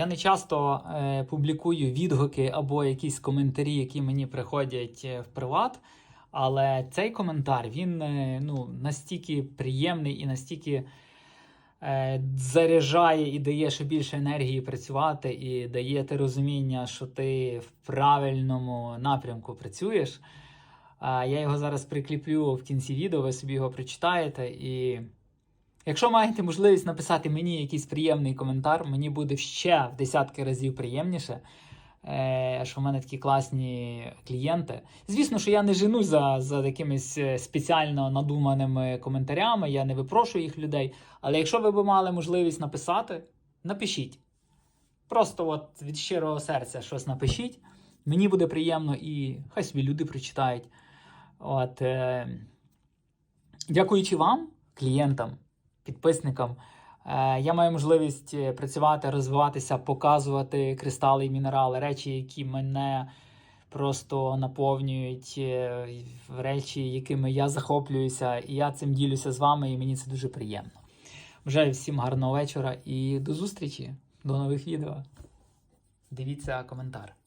Я не часто е, публікую відгуки або якісь коментарі, які мені приходять е, в приват. Але цей коментар він е, ну, настільки приємний і настільки е, заряджає і дає ще більше енергії працювати, і дає те розуміння, що ти в правильному напрямку працюєш. А я його зараз прикріплю в кінці відео, ви собі його прочитаєте. І якщо маєте можливість написати мені якийсь приємний коментар, мені буде ще в десятки разів приємніше. е, Що в мене такі класні клієнти. Звісно, що я не женусь за, за якимись е, спеціально надуманими коментарями, я не випрошую їх людей. Але якщо ви б мали можливість написати, напишіть. Просто от від щирого серця щось напишіть. Мені буде приємно і хай собі люди прочитають. От, е, дякуючи вам, клієнтам, підписникам, е, я маю можливість е, працювати, розвиватися, показувати кристали і мінерали, речі, які мене просто наповнюють, е, речі, якими я захоплююся, і я цим ділюся з вами, і мені це дуже приємно. Бажаю всім гарного вечора і до зустрічі, до нових відео. Дивіться коментар.